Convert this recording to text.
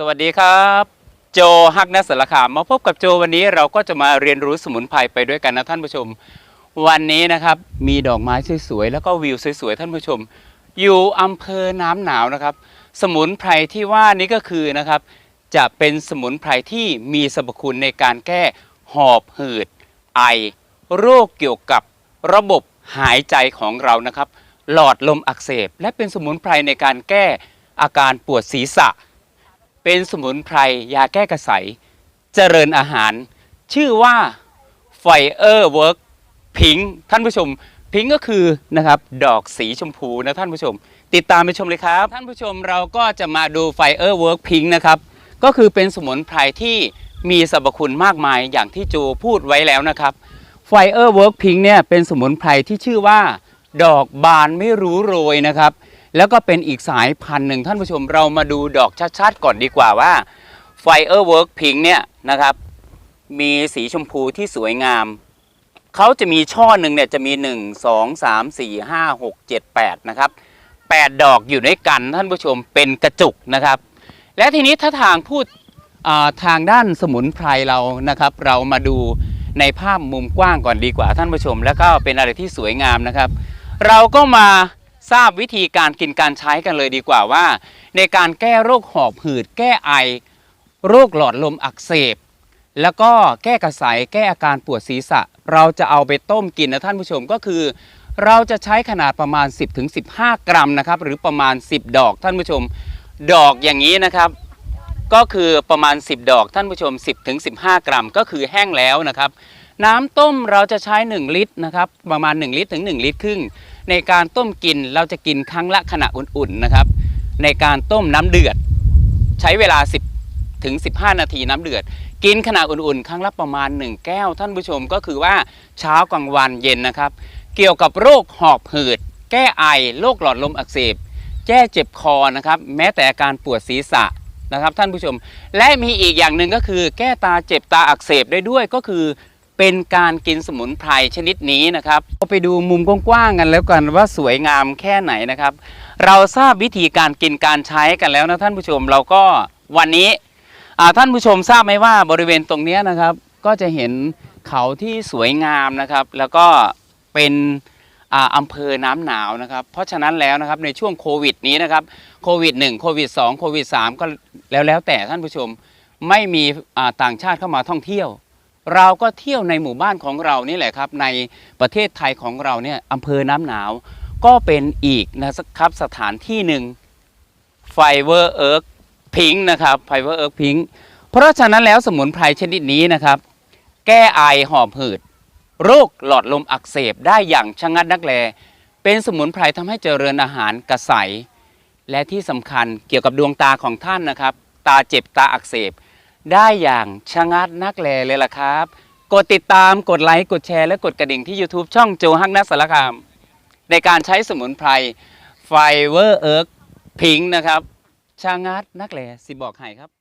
สวัสดีครับ โจฮักนักสารคามมาพบกับโจวันนี้เราก็จะมาเรียนรู้สมุนไพรไปด้วยกันนะท่านผู้ชม วันนี้นะครับมีดอกไม้สวยๆแล้วก็วิวสวยๆท่านผู้ชม อยู่อำเภอน้ำหนาวนะครับ สมุนไพรที่ว่านี้ก็คือนะครับ จะเป็นสมุนไพรที่มีสรรพคุณในการแก้หอบหืด ไอ โรคเกี่ยวกับระบบหายใจของเรานะครับ หลอดลมอักเสบ และเป็นสมุนไพรในการแก้อาการปวดศีรษะ เป็นสมุนไพรยาแก้กระสายเจริญอาหาร ชื่อว่าไฟเออร์เวิร์กพิงท่านผู้ชม พิงก็คือนะครับดอกสีชมพูนะท่านผู้ชม ติดตามไปชมเลยครับ ท่านผู้ชมเราก็จะมาดูไฟเออร์เวิร์กพิงนะครับก็คือเป็นสมุนไพรที่มีสรรพคุณมากมายอย่างที่จูพูดไว้แล้วนะครับไฟเออร์เวิร์กพิงเนี่ยเป็นสมุนไพรที่ชื่อว่า ดอกบานไม่รู้โรยนะครับ แล้วก็เป็นอีกสายพันธุ์หนึ่งท่านผู้ชมเรามาดูดอกชัดๆก่อนดีกว่าว่า Firework Pink เนี่ยนะครับ มีสีชมพูที่สวยงาม เขาจะมีช่อหนึ่งเนี่ยจะมี 1 2 3 4 5 6 7 8 นะครับ 8 ดอกอยู่ด้วยกันท่านผู้ชมเป็นกระจุกนะครับ และทีนี้ถ้าทางพูดาทางด้านสมุนไพรเรานะครับ เรามาดูในภาพมุมกว้างก่อนดีกว่าท่านผู้ชม แล้วก็เป็นอะไรที่สวยงามนะครับ เราก็มา ทราบวิธีการกินการใช้กันเลยดีกว่าว่า ในการแก้โรคหอบหืด แก้ไอ โรคหลอดลมอักเสบ แล้วก็แก้กระสายแก้อาการปวดศีรษะ เราจะเอาไปต้มกินนะท่านผู้ชมก็คือ เราจะใช้ขนาดประมาณ 10-15 กรัมนะครับหรือประมาณ 10 ดอกท่านผู้ชม ดอกอย่างนี้นะครับก็คือประมาณ 10 ดอกท่านผู้ชม 10-15 กรัม ก็คือแห้งแล้วนะครับ น้ำต้มเราจะใช้ 1 ลิตรนะครับประมาณ 1 ลิตรถึง 1 ลิตรครึ่ง ในการต้มกินเราจะกินครั้งละขณะอุ่นๆนะครับ ในการต้มน้ำเดือด ใช้เวลา 10ถึง15 นาทีน้ำเดือด กินขณะอุ่นๆ ครั้งละประมาณ 1 แก้ว ท่านผู้ชมก็คือว่าเช้ากลางวันเย็นนะครับ เกี่ยวกับโรคหอบหืด แก้ไอโรคหลอดลมอักเสบแก้เจ็บคอนะครับแม้แต่อาการปวดศีรษะนะครับท่านผู้ชม และมีอีกอย่างหนึ่งก็คือ แก้ตาเจ็บตาอักเสบได้ด้วยก็คือ เป็นการกินสมุนไพรชนิดนี้นะครับเราไปดูมุมกว้างๆกันแล้วกันว่าสวยงามแค่ไหนนะครับ เราทราบวิธีการกินการใช้กันแล้วนะท่านผู้ชมเราก็วันนี้ท่านผู้ชมทราบไหมว่าบริเวณตรงนี้นะครับ ก็จะเห็นเขาที่สวยงามนะครับ แล้วก็เป็นอำเภอน้ำหนาวนะครับ เพราะฉะนั้นแล้วนะครับในช่วงโควิดนี้นะครับโควิด1โควิด2โควิด3ก็แล้วแล้วแต่ท่านผู้ชมไม่มีต่างชาติเข้ามาท่องเที่ยว เราก็เที่ยวในหมู่บ้านของเรานี่แหละครับ ในประเทศไทยของเราเนี่ยอำเภอน้ำหนาว ก็เป็นอีกนะครับสถานที่หนึ่งไฟเวอร์เอิร์กพิงนะครับไฟเวอร์เอิร์กพิงเพราะฉะนั้นแล้วสมุนไพรชนิดนี้นะครับ แก้ไอหอบหืด โรคหลอดลมอักเสบได้อย่างชะงัดนักแล เป็นสมุนไพรทำให้เจริญอาหารกระใสและที่สำคัญเกี่ยวกับดวงตาของท่านนะครับ ตาเจ็บตาอักเสบ ได้อย่างชะงัดนักแลเลยล่ะครับ กดติดตามกดไลค์กดแชร์และกดกระดิ่งที่ YouTube ช่องโจฮักนักสารคาม ในการใช้สมุนไพรไฟเวอร์เอิร์กพิงนะครับชางัดนักแลสิบอกให้ครับ